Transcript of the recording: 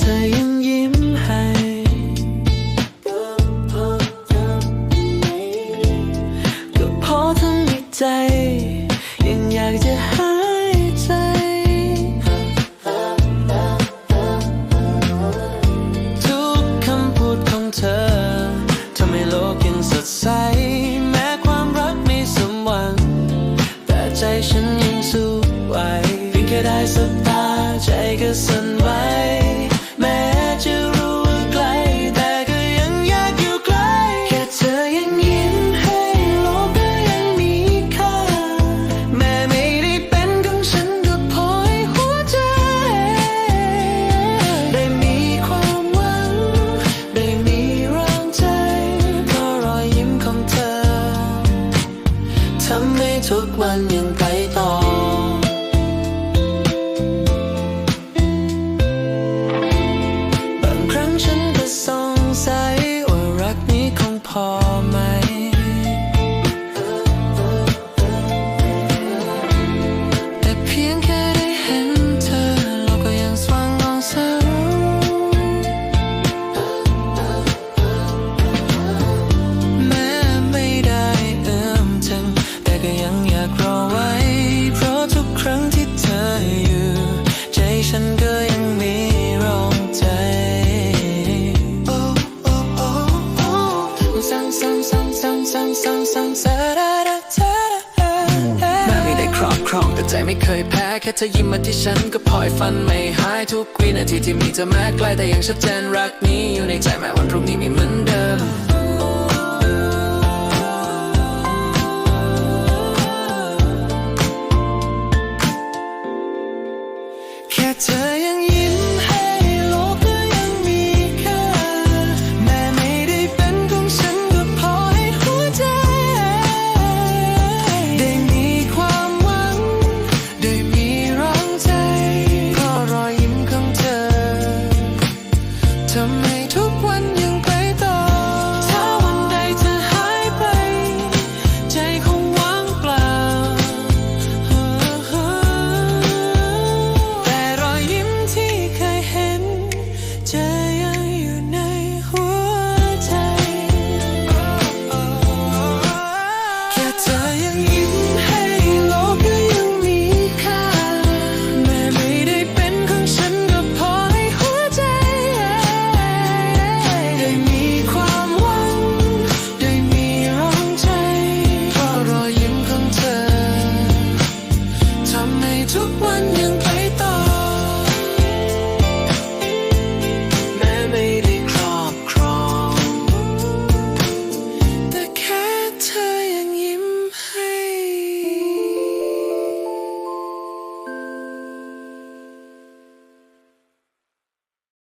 เธอยังยิ้มให้ก็พอทำให้ใจ ยังอยากจะหายใจทุกคำพูดของเธอทำให้โลกยังสดใส แม้ความรักไม่สมหวัง แต่ใจฉันยังสู้ไหวเพียงแค่ได้สบตาใจก็สั่น มันยังไปต่อ บางครั้งฉันก็สงสัยว่ารักนี้คงพอ ครอบครองแต่ใจไม่เคยแพ้ แค่เธอยิ้มมาที่ฉันก็พลอยฟันไม่หายทุกวินาทีที่มีเธอแม้ไกลแต่ยังชัดเจนรักนี้อยู่ในใจแม้วันพรุ่งนี้ไม่เหมือนเดิมแค่เธอ ทำให้ทุกวัน took one